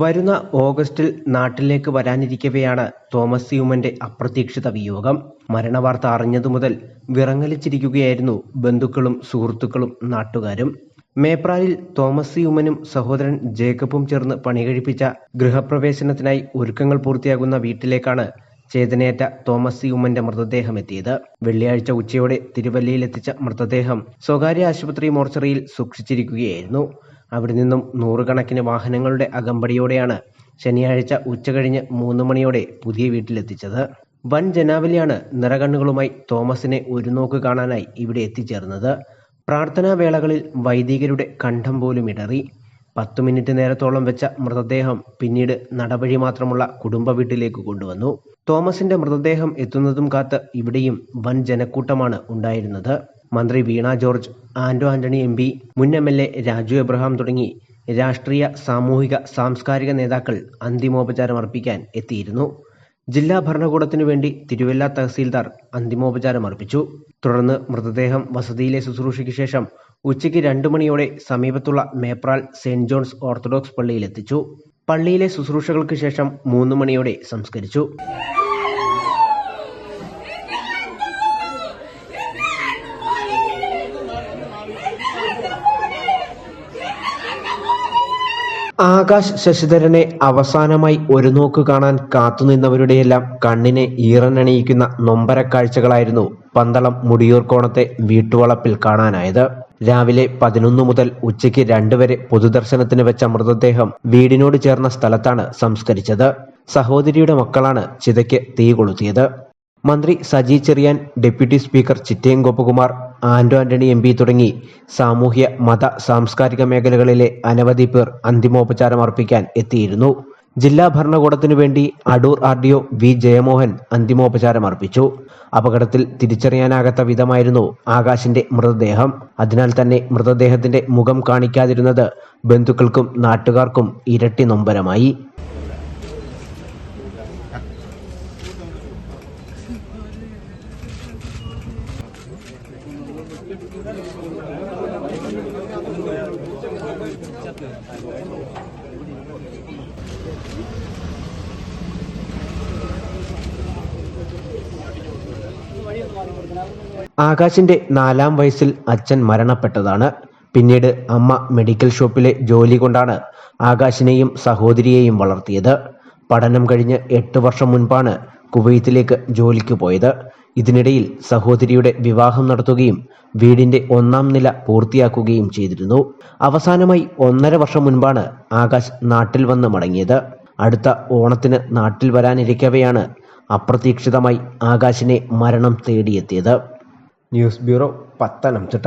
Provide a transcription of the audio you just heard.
വരുന്ന ഓഗസ്റ്റിൽ നാട്ടിലേക്ക് വരാനിരിക്കവെയാണ് തോമസ് യൂമന്റെ അപ്രതീക്ഷിത വിയോഗം. മരണവാർത്ത അറിഞ്ഞതു മുതൽ വിറങ്ങലിച്ചിരിക്കുകയായിരുന്നു ബന്ധുക്കളും സുഹൃത്തുക്കളും നാട്ടുകാരും. മേപ്രാലിൽ തോമസ് യൂമനും സഹോദരൻ ജേക്കബും ചേർന്ന് പണികഴിപ്പിച്ച ഗൃഹപ്രവേശനത്തിനായി ഒരുക്കങ്ങൾ പൂർത്തിയാകുന്ന വീട്ടിലേക്കാണ് ചേതനയേറ്റ തോമസ് യൂമന്റെ മൃതദേഹം എത്തിയത്. വെള്ളിയാഴ്ച ഉച്ചയോടെ തിരുവല്ലയിലെത്തിച്ച മൃതദേഹം സ്വകാര്യ ആശുപത്രി മോർച്ചറിയിൽ സൂക്ഷിച്ചിരിക്കുകയായിരുന്നു. അവിടെ നിന്നും നൂറുകണക്കിന് വാഹനങ്ങളുടെ അകമ്പടിയോടെയാണ് ശനിയാഴ്ച ഉച്ചകഴിഞ്ഞ് മൂന്ന് മണിയോടെ പുതിയ വീട്ടിലെത്തിച്ചത്. വൻ ജനാവലിയാണ് നിറകണ്ണുകളുമായി തോമസിനെ ഒരു നോക്ക് കാണാനായി ഇവിടെ എത്തിച്ചേർന്നത്. പ്രാർത്ഥനാ വേളകളിൽ വൈദികരുടെ കണ്ഠം പോലും ഇടറി. പത്തു മിനിറ്റ് നേരത്തോളം വെച്ച മൃതദേഹം പിന്നീട് നടവഴി മാത്രമുള്ള കുടുംബ വീട്ടിലേക്ക് കൊണ്ടുവന്നു. തോമസിന്റെ മൃതദേഹം എത്തുന്നതും കാത്ത് ഇവിടെയും വൻ ജനക്കൂട്ടമാണ് ഉണ്ടായിരുന്നത്. മന്ത്രി വീണ ജോർജ് ആന്റോ ആന്റണി എം പി മുൻ M L A Raju Abraham തുടങ്ങി രാഷ്ട്രീയ സാമൂഹിക സാംസ്കാരിക നേതാക്കൾ അന്തിമോപചാരം അർപ്പിക്കാൻ എത്തിയിരുന്നു. ജില്ലാ ഭരണകൂടത്തിനു വേണ്ടി തിരുവല്ല തഹസീൽദാർ അന്തിമോപചാരം അർപ്പിച്ചു. തുടർന്ന് മൃതദേഹം വസതിയിലെ ശുശ്രൂഷയ്ക്ക് ശേഷം ഉച്ചയ്ക്ക് രണ്ടു മണിയോടെ സമീപത്തുള്ള മേപ്രാൽ സെന്റ് ജോൺസ് ഓർത്തഡോക്സ് പള്ളിയിലെത്തിച്ചു. പള്ളിയിലെ ശുശ്രൂഷകൾക്ക് ശേഷം മൂന്ന് മണിയോടെ സംസ്കരിച്ചു. ആകാശ് ശശിധരനെ അവസാനമായി ഒരു നോക്ക് കാണാൻ കാത്തുനിന്നവരുടെയെല്ലാം കണ്ണിനെ ഈറനണിയിക്കുന്ന നൊമ്പര കാഴ്ചകളായിരുന്നു പന്തളം മുടിയൂർക്കോണത്തെ വീട്ടുവളപ്പിൽ കാണാനായത്. രാവിലെ പതിനൊന്ന് മുതൽ ഉച്ചയ്ക്ക് രണ്ട് വരെ പൊതുദർശനത്തിന് വെച്ച മൃതദേഹം വീടിനോട് ചേർന്ന സ്ഥലത്താണ് സംസ്കരിച്ചത്. സഹോദരിയുടെ മക്കളാണ് ചിതയ്ക്ക് തീ കൊളുത്തിയത് മന്ത്രി Saji Cheriyan deputy speaker Chittayam Gopakumar Anto Antony M P തുടങ്ങി സാമൂഹ്യ മത സാംസ്കാരിക മേഖലകളിലെ അനവധി പേർ അന്തിമോപചാരം അർപ്പിക്കാൻ എത്തിയിരുന്നു. ജില്ലാ ഭരണകൂടത്തിനു വേണ്ടി Adoor R D O V Jayamohan അന്തിമോപചാരം അർപ്പിച്ചു. അപകടത്തിൽ തിരിച്ചറിയാനാകാത്ത വിധമായിരുന്നു ആകാശിന്റെ മൃതദേഹം. അതിനാൽ തന്നെ മൃതദേഹത്തിന്റെ മുഖം കാണിക്കാതിരുന്നത് ബന്ധുക്കൾക്കും നാട്ടുകാർക്കും ഇരട്ടി നൊമ്പരമായി. ആകാശിന്റെ നാലാം വയസ്സിൽ അച്ഛൻ മരണപ്പെട്ടതാണ്. പിന്നീട് അമ്മ മെഡിക്കൽ ഷോപ്പിലെ ജോലി കൊണ്ടാണ് ആകാശിനെയും സഹോദരിയെയും വളർത്തിയത്. പഠനം കഴിഞ്ഞ് എട്ട് വർഷം മുൻപാണ് കുവൈത്തിലേക്ക് ജോലിക്ക് പോയത്. ഇതിനിടയിൽ സഹോദരിയുടെ വിവാഹം നടത്തുകയും വീടിന്റെ ഒന്നാം നില പൂർത്തിയാക്കുകയും ചെയ്തിരുന്നു. അവസാനമായി ഒന്നര വർഷം മുൻപാണ് ആകാശ് നാട്ടിൽ വന്ന് മടങ്ങിയത്. അടുത്ത ഓണത്തിന് നാട്ടിൽ വരാനിരിക്കവെയാണ് അപ്രതീക്ഷിതമായി ആകാശിനെ മരണം തേടിയെത്തിയത്. News bureau Pathanamthitta.